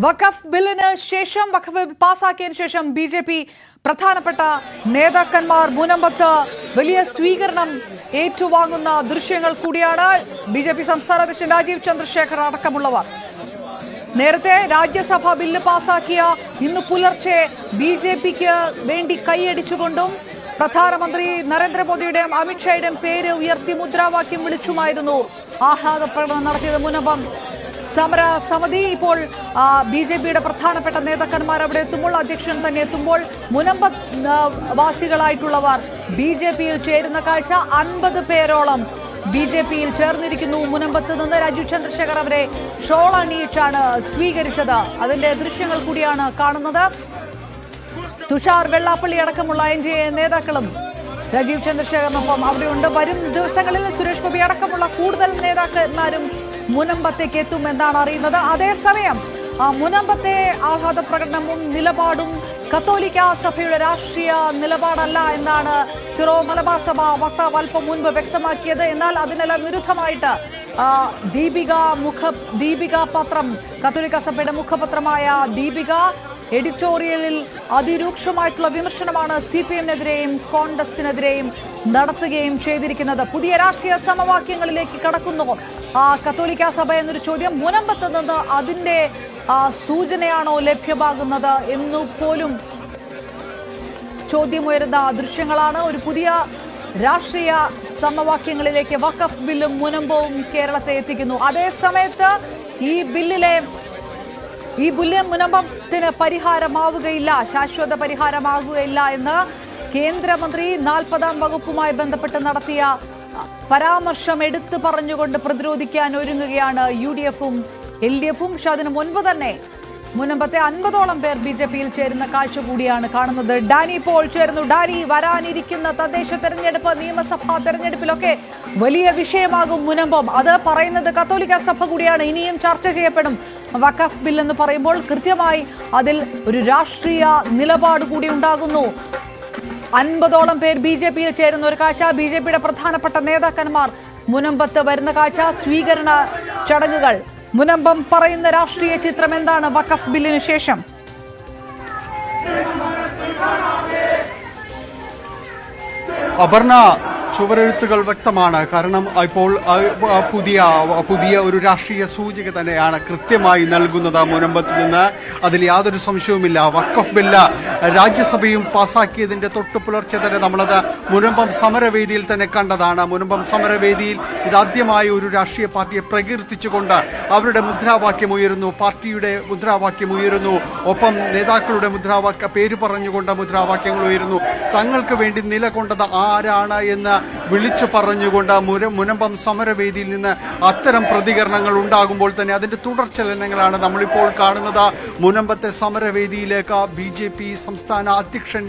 വഖഫ് ബില്ലിന് ശേഷം വഖഫ് ബിൽ പാസാക്കിയതിനു ശേഷം ബി ജെ പി പ്രധാനപ്പെട്ട നേതാക്കന്മാർ മുനമ്പത്ത് വലിയ സ്വീകരണം ഏറ്റുവാങ്ങുന്ന ദൃശ്യങ്ങൾ കൂടിയാണ് ബി ജെ പി സംസ്ഥാന അധ്യക്ഷൻ രാജീവ് ചന്ദ്രശേഖർ അടക്കമുള്ളവർ. നേരത്തെ രാജ്യസഭ ബില്ല് പാസാക്കിയ ഇന്ന് പുലർച്ചെ ബി ജെ പിക്ക് വേണ്ടി കൈയടിച്ചുകൊണ്ടും പ്രധാനമന്ത്രി നരേന്ദ്രമോദിയുടെയും അമിത്ഷായുടെയും പേര് ഉയർത്തി മുദ്രാവാക്യം വിളിച്ചുമായിരുന്നു ആഹ്ലാദ പ്രകടനം നടത്തിയത് മുനമ്പം. സമര സമിതി ഇപ്പോൾ ബി ജെ പിയുടെ പ്രധാനപ്പെട്ട നേതാക്കന്മാർ അവിടെ എത്തുമ്പോൾ അധ്യക്ഷൻ തന്നെ എത്തുമ്പോൾ മുനമ്പ വാസികളായിട്ടുള്ളവർ ബി ജെ പിയിൽ ചേരുന്ന കാഴ്ച അൻപത് പേരോളം ബി ജെ പിയിൽ ചേർന്നിരിക്കുന്നു. മുനമ്പത്ത് നിന്ന് രാജു ചന്ദ്രശേഖർ അവരെ ഷോൾ അണിയിച്ചാണ് സ്വീകരിച്ചത്. അതിന്റെ ദൃശ്യങ്ങൾ കൂടിയാണ് കാണുന്നത്. തുഷാർ വെള്ളാപ്പള്ളി അടക്കമുള്ള എൻ ഡി എ നേതാക്കളും രാജീവ് ചന്ദ്രശേഖറിനൊപ്പം അവിടെയുണ്ട്. വരും ദിവസങ്ങളിൽ സുരേഷ് ഗോപി അടക്കമുള്ള കൂടുതൽ നേതാക്കന്മാരും മുനമ്പത്തേക്ക് എത്തുമെന്നാണ് അറിയുന്നത്. അതേസമയം മുനമ്പത്തെ ആഹ്ലാദ പ്രകടനവും നിലപാടും കത്തോലിക്ക സഭയുടെ രാഷ്ട്രീയ നിലപാടല്ല എന്നാണ് സിറോ മലബാർ സഭ വക്താവ് അല്പം മുൻപ് വ്യക്തമാക്കിയത്. എന്നാൽ അതിനെല്ലാം വിരുദ്ധമായിട്ട് ദീപിക മുഖ ദീപിക പത്രം കത്തോലിക്ക സഭയുടെ മുഖപത്രമായ ദീപിക എഡിറ്റോറിയലിൽ അതിരൂക്ഷമായിട്ടുള്ള വിമർശനമാണ് സി പി എമ്മിനെതിരെയും കോൺഗ്രസിനെതിരെയും നടത്തുകയും ചെയ്തിരിക്കുന്നത്. പുതിയ രാഷ്ട്രീയ സമവാക്യങ്ങളിലേക്ക് കടക്കുന്നു. കത്തോലിക്ക സഭ എന്നൊരു ചോദ്യം മുനമ്പത്തുന്നത് അതിന്റെ സൂചനയാണോ ലഭ്യമാകുന്നത് എന്നു പോലും ചോദ്യമുയരുന്ന ദൃശ്യങ്ങളാണ്. ഒരു പുതിയ രാഷ്ട്രീയ സമവാക്യങ്ങളിലേക്ക് വഖഫ് ബില്ലും മുനമ്പവും കേരളത്തെ എത്തിക്കുന്നു. അതേ സമയത്ത് ഈ ബില്ലിലെ ഈ ബില്ല് മുനമ്പത്തിന് പരിഹാരമാവുകയില്ല ശാശ്വത പരിഹാരമാകുകയില്ല എന്ന് കേന്ദ്രമന്ത്രി നാൽപ്പതാം വകുപ്പുമായി ബന്ധപ്പെട്ട് നടത്തിയ പരാമർശം എടുത്തു പറഞ്ഞുകൊണ്ട് പ്രതിരോധിക്കാൻ ഒരുങ്ങുകയാണ് യു ഡി എഫും എൽ ഡി എഫും പക്ഷെ അതിനു മുൻപ് തന്നെ മുനമ്പത്തെ അൻപതോളം പേർ ബി ജെ പിയിൽ ചേരുന്ന കാഴ്ച കൂടിയാണ് കാണുന്നത്. ഡാനി പോൾ ചേർന്നു ഡാനി വരാനിരിക്കുന്ന തദ്ദേശ തെരഞ്ഞെടുപ്പ് നിയമസഭാ തെരഞ്ഞെടുപ്പിലൊക്കെ വലിയ വിഷയമാകും മുനമ്പം. അത് പറയുന്നത് കത്തോലിക്ക സഭ കൂടിയാണ്. ഇനിയും ചർച്ച ചെയ്യപ്പെടും. വഖഫ് ബിൽ എന്ന് പറയുമ്പോൾ കൃത്യമായി അതിൽ ഒരു രാഷ്ട്രീയ നിലപാട് കൂടി ഉണ്ടാകുന്നു. അൻപതോളം പേർ ബി ജെ പിയിൽ ചേരുന്ന ഒരു കാഴ്ച. ബി ജെ പിയുടെ പ്രധാനപ്പെട്ട നേതാക്കന്മാർ മുനമ്പത്ത് വരുന്ന കാഴ്ച സ്വീകരണ ചടങ്ങുകൾ. മുനമ്പം പറയുന്ന രാഷ്ട്രീയ ചിത്രം എന്താണ്? വഖഫ് ബില്ലിന് ശേഷം. അപർണ ചുവരെഴുത്തുകൾ വ്യക്തമാണ്. കാരണം ഇപ്പോൾ പുതിയ പുതിയ ഒരു രാഷ്ട്രീയ സൂചിക തന്നെയാണ് കൃത്യമായി നൽകുന്നത് മുനമ്പത്ത് നിന്ന്. അതിൽ യാതൊരു സംശയവുമില്ല. വക്കഫ് ബില്ല് രാജ്യസഭയും പാസാക്കിയതിന്റെ തൊട്ടു പുലർച്ചെ തന്നെ നമ്മളത് മുനമ്പം സമരവേദിയിൽ തന്നെ കണ്ടതാണ്. മുനമ്പം സമരവേദിയിൽ ഇതാദ്യമായി ഒരു രാഷ്ട്രീയ പാർട്ടിയെ പ്രകീർത്തിച്ചുകൊണ്ട് അവരുടെ മുദ്രാവാക്യം ഉയരുന്നു. പാർട്ടിയുടെ മുദ്രാവാക്യം ഉയരുന്നു. ഒപ്പം നേതാക്കളുടെ മുദ്രാവാക്യ പേര് പറഞ്ഞുകൊണ്ട് മുദ്രാവാക്യങ്ങൾ ഉയരുന്നു. തങ്ങൾക്ക് വേണ്ടി നിലകൊണ്ടത് ആരാണ് എന്ന് വിളിച്ചു പറഞ്ഞുകൊണ്ട് മുര മുനമ്പം സമരവേദിയിൽ നിന്ന് അത്തരം പ്രതികരണങ്ങൾ ഉണ്ടാകുമ്പോൾ തന്നെ അതിന്റെ തുടർചലനങ്ങളാണ് നമ്മളിപ്പോൾ കാണുന്നത്. മുനമ്പത്തെ സമരവേദിയിലേക്ക് ബി ജെ പി സംസ്ഥാന അധ്യക്ഷൻ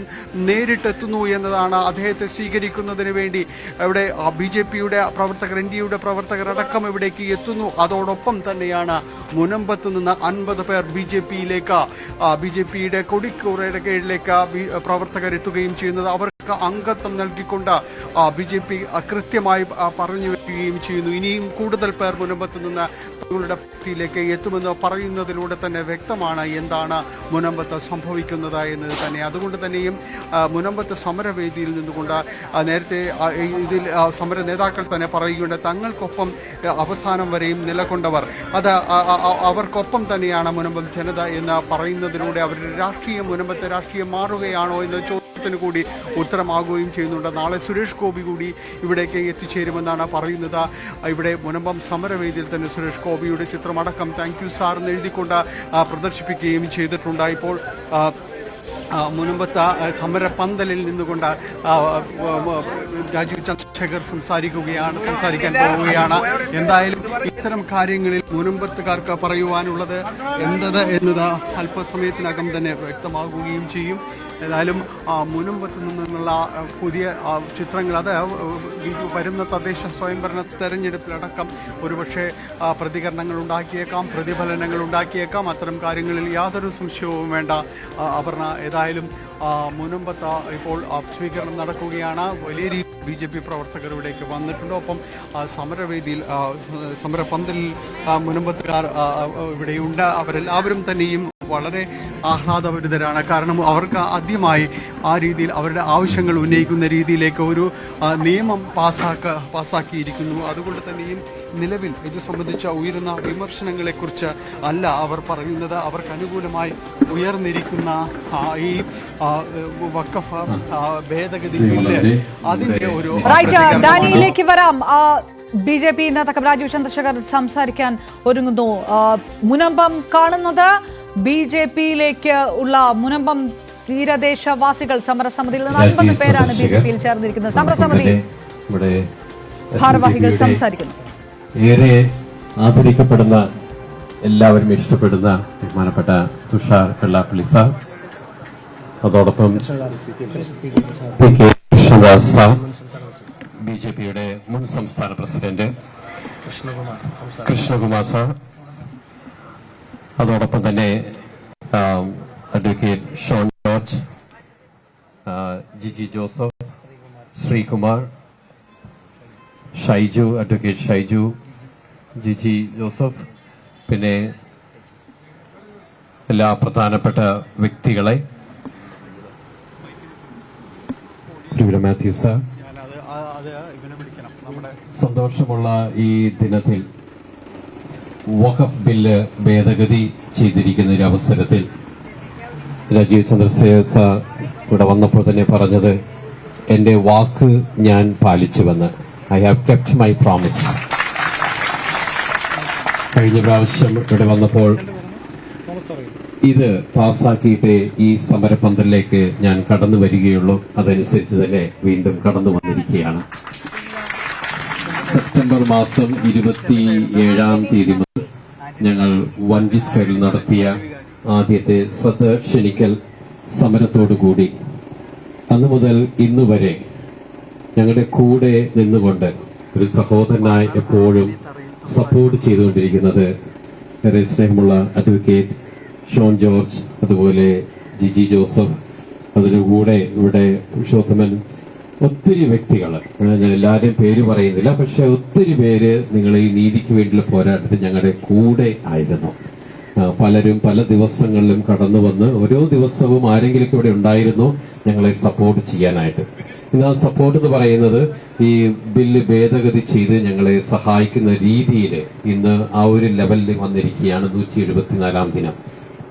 നേരിട്ടെത്തുന്നു എന്നതാണ് അദ്ദേഹത്തെ സ്വീകരിക്കുന്നതിന് വേണ്ടി. ഇവിടെ ബി ജെ പിയുടെ പ്രവർത്തകർ എൻ ഡി എയുടെ പ്രവർത്തകർ അടക്കം ഇവിടേക്ക് എത്തുന്നു. അതോടൊപ്പം തന്നെയാണ് മുനമ്പത്ത് നിന്ന് അൻപത് പേർ ബി ജെ പിയിലേക്ക് ബി ജെ പിയുടെ കൊടിക്കൂറയുടെ കീഴിലേക്ക് പ്രവർത്തകരെത്തുകയും ചെയ്യുന്നത്. അവർക്ക് അംഗത്വം നൽകിക്കൊണ്ട് ബി ജെ പി കൃത്യമായി പറഞ്ഞു വയ്ക്കുകയും ചെയ്യുന്നു. ഇനിയും കൂടുതൽ പേർ മുനമ്പത്ത് നിന്ന് തങ്ങളുടെ പാർട്ടിയിലേക്ക് എത്തുമെന്ന് പറയുന്നതിലൂടെ തന്നെ വ്യക്തമാണ് എന്താണ് മുനമ്പത്ത് സംഭവിക്കുന്നത് എന്നത് തന്നെ. അതുകൊണ്ട് തന്നെയും മുനമ്പത്ത് സമരവേദിയിൽ നിന്നുകൊണ്ട് നേരത്തെ ഇതിൽ സമര നേതാക്കൾ തന്നെ പറയുകയുണ്ട് തങ്ങൾക്കൊപ്പം അവസാനം വരെയും നിലകൊണ്ടവർ. അത് അവർക്കൊപ്പം തന്നെയാണ് മുനമ്പം ജനത എന്ന് പറയുന്നതിലൂടെ അവരുടെ രാഷ്ട്രീയം മുനമ്പത്തെ രാഷ്ട്രീയം മാറുകയാണോ എന്ന ചോദ്യത്തിന് കൂടി ഉത്തരമാകുകയും ചെയ്യുന്നുണ്ട്. നാളെ സുരേഷ് ഗോപി കൂടി ഇവിടേക്ക് എത്തിച്ചേരുമെന്നാണ് പറയുന്നത്. ഇവിടെ മുനമ്പം സമരവേദിയിൽ തന്നെ സുരേഷ് ഗോപിയുടെ ചിത്രമടക്കം താങ്ക് യു സാർ എന്ന് എഴുതിക്കൊണ്ട് പ്രദർശിപ്പിക്കുകയും ചെയ്തിട്ടുണ്ട്. ഇപ്പോൾ മുനമ്പത്ത് സമരപന്തലിൽ നിന്നുകൊണ്ട് രാജീവ് ചന്ദ്രശേഖർ സംസാരിക്കുകയാണ് സംസാരിക്കാൻ പോവുകയാണ്. എന്തായാലും ഇത്തരം കാര്യങ്ങളിൽ മുനമ്പത്തുകാർക്ക് പറയുവാനുള്ളത് എന്തത് എന്നത് അല്പസമയത്തിനകം തന്നെ വ്യക്തമാകുകയും ചെയ്യും. ഏതായാലും മുനമ്പത്ത് നിന്നുള്ള പുതിയ ചിത്രങ്ങൾ അത് വരുന്ന തദ്ദേശ സ്വയംഭരണ തെരഞ്ഞെടുപ്പിലടക്കം ഒരുപക്ഷെ പ്രതികരണങ്ങൾ ഉണ്ടാക്കിയേക്കാം പ്രതിഫലനങ്ങൾ ഉണ്ടാക്കിയേക്കാം. അത്തരം കാര്യങ്ങളിൽ യാതൊരു സംശയവും വേണ്ട. അപർണ ഏതായാലും മുനമ്പത്ത് ഇപ്പോൾ സ്വീകരണം നടക്കുകയാണ്. വലിയ രീതിയിൽ ബി ജെ പി പ്രവർത്തകർ ഇവിടേക്ക് വന്നിട്ടുണ്ട്. ഒപ്പം സമരവേദിയിൽ സമരപന്തലിൽ മുനമ്പത്തുകാർ ഇവിടെയുണ്ട്. അവരെല്ലാവരും തന്നെയും വളരെ ആഹ്ലാദഭരിതരാണ്. കാരണം അവർക്ക് ആദ്യമായി ആ രീതിയിൽ അവരുടെ ആവശ്യങ്ങൾ ഉന്നയിക്കുന്ന രീതിയിലേക്ക് ഒരു നിയമം പാസ്സാക്ക പാസ്സാക്കിയിരിക്കുന്നു അതുകൊണ്ട് തന്നെയും നിലവിൽ ഇത് സംബന്ധിച്ച ഉയരുന്ന വിമർശനങ്ങളെക്കുറിച്ച് അല്ല അവർ പറയുന്നത്. അവർക്ക് അനുകൂലമായി ഉയർന്നിരിക്കുന്ന ഈ വക്കഫ് ഭേദഗതി ബില്ല് അതിന്റെ ഒരു. ഡാനിയിലേക്ക് വരാം. ബി ജെ പി നേതാക്കൾ രാജീവ് ചന്ദ്രശേഖർ സംസാരിക്കാൻ ഒരുങ്ങുന്നു. മുനമ്പം കാണുന്നത് ബി ജെ പിയിലേക്ക് ഉള്ള മുനമ്പം തീരദേശവാസികൾ സമരസമിതിയിൽ നിന്ന് അൻപത് പേരാണ് ബി ജെ പിയിൽ ചേർന്നിരിക്കുന്നത്. സമരസമിതി ഭാരവാഹികൾ സംസാരിക്കുന്നു. ഏറെ ആദരിക്കപ്പെടുന്ന എല്ലാവരും ഇഷ്ടപ്പെടുന്ന ബഹുമാനപ്പെട്ട തുഷാർ കള്ളാപ്പള്ളി സാർ. അതോടൊപ്പം P K Krishnadas sir B J പിയുടെ മുൻ സംസ്ഥാന പ്രസിഡന്റ് കൃഷ്ണകുമാർ കൃഷ്ണകുമാർ സാർ. അതോടൊപ്പം തന്നെ അഡ്വക്കേറ്റ് ഷോൺ ജോർജ് ജിജി ജോസഫ് ശ്രീകുമാർ ഷൈജു അഡ്വക്കേറ്റ് ഷൈജു ജിജി ജോസഫ് പിന്നെ എല്ലാ പ്രധാനപ്പെട്ട വ്യക്തികളെ. മാത്യു സന്തോഷമുള്ള ഈ ദിനത്തിൽ വഖഫ് ബില്ല് ഭേദഗതി ചെയ്തിരിക്കുന്ന ഒരു അവസരത്തിൽ രാജീവ് ചന്ദ്രശേഖർ സാർ ഇവിടെ വന്നപ്പോൾ തന്നെ പറഞ്ഞത് എന്റെ വാക്ക് ഞാൻ പാലിച്ചുവെന്ന്. I have kept my promise കഴിഞ്ഞ പ്രാവശ്യം ഇവിടെ വന്നപ്പോൾ ഇത് പാസ്സാക്കിയിട്ടേ ഈ സമരപന്തലിലേക്ക് ഞാൻ കടന്നു വരികയുള്ളൂ. അതനുസരിച്ച് തന്നെ വീണ്ടും കടന്നു വന്നിരിക്കുകയാണ്. സെപ്റ്റംബർ മാസം ഇരുപത്തി ഏഴാം തീയതി മുതൽ ഞങ്ങൾ വഞ്ചിസ്കറിൽ നടത്തിയ ആദ്യത്തെ ശ്രദ്ധ ക്ഷണിക്കൽ സമരത്തോടുകൂടി അന്നു മുതൽ ഇന്ന് വരെ ഞങ്ങളുടെ കൂടെ നിന്നുകൊണ്ട് ഒരു സഹോദരനായി എപ്പോഴും സപ്പോർട്ട് ചെയ്തുകൊണ്ടിരിക്കുന്നത് ഏറെ സ്നേഹമുള്ള അഡ്വക്കേറ്റ് ഷോൺ ജോർജ് അതുപോലെ ജിജി ജോസഫ് അതിനു കൂടെ ഇവിടെ പുരുഷോത്തമൻ ഒത്തിരി വ്യക്തികൾ. ഞാൻ എല്ലാവരും പേര് പറയുന്നില്ല പക്ഷെ ഒത്തിരി പേര് നിങ്ങൾ ഈ നീതിക്ക് വേണ്ടിയുള്ള പോരാട്ടത്തിൽ ഞങ്ങളുടെ കൂടെ ആയിരുന്നു. പലരും പല ദിവസങ്ങളിലും കടന്നു വന്ന് ഓരോ ദിവസവും ആരെങ്കിലും ഇവിടെ ഉണ്ടായിരുന്നു ഞങ്ങളെ സപ്പോർട്ട് ചെയ്യാനായിട്ട്. ഇന്ന് ആ സപ്പോർട്ട് എന്ന് പറയുന്നത് ഈ ബില്ല് ഭേദഗതി ചെയ്ത് ഞങ്ങളെ സഹായിക്കുന്ന രീതിയിൽ ഇന്ന് ആ ഒരു ലെവലിൽ വന്നിരിക്കുകയാണ് നൂറ്റി എഴുപത്തിനാലാം ദിനം.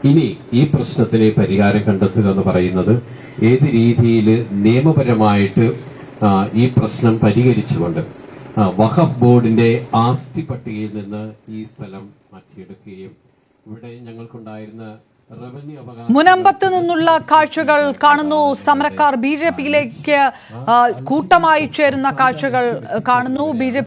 ഇനി ഈ പ്രശ്നത്തിന് പരിഹാരം കണ്ടെത്തുക എന്ന് പറയുന്നത് ഏത് രീതിയിൽ നിയമപരമായിട്ട് ഈ പ്രശ്നം പരിഹരിച്ചുകൊണ്ട് വഖഫ് ബോർഡിന്റെ ആസ്തി പട്ടികയിൽ നിന്ന് ഈ സ്ഥലം മാറ്റിയെടുക്കുകയും ഇവിടെ ഞങ്ങൾക്കുണ്ടായിരുന്ന മുനമ്പത്ത് നിന്നുള്ള കാഴ്ചകൾ കാണുന്നു. സമരക്കാർ ബി ജെ പിയിലേക്ക് കൂട്ടമായി ചേരുന്ന കാഴ്ചകൾ കാണുന്നു. ബി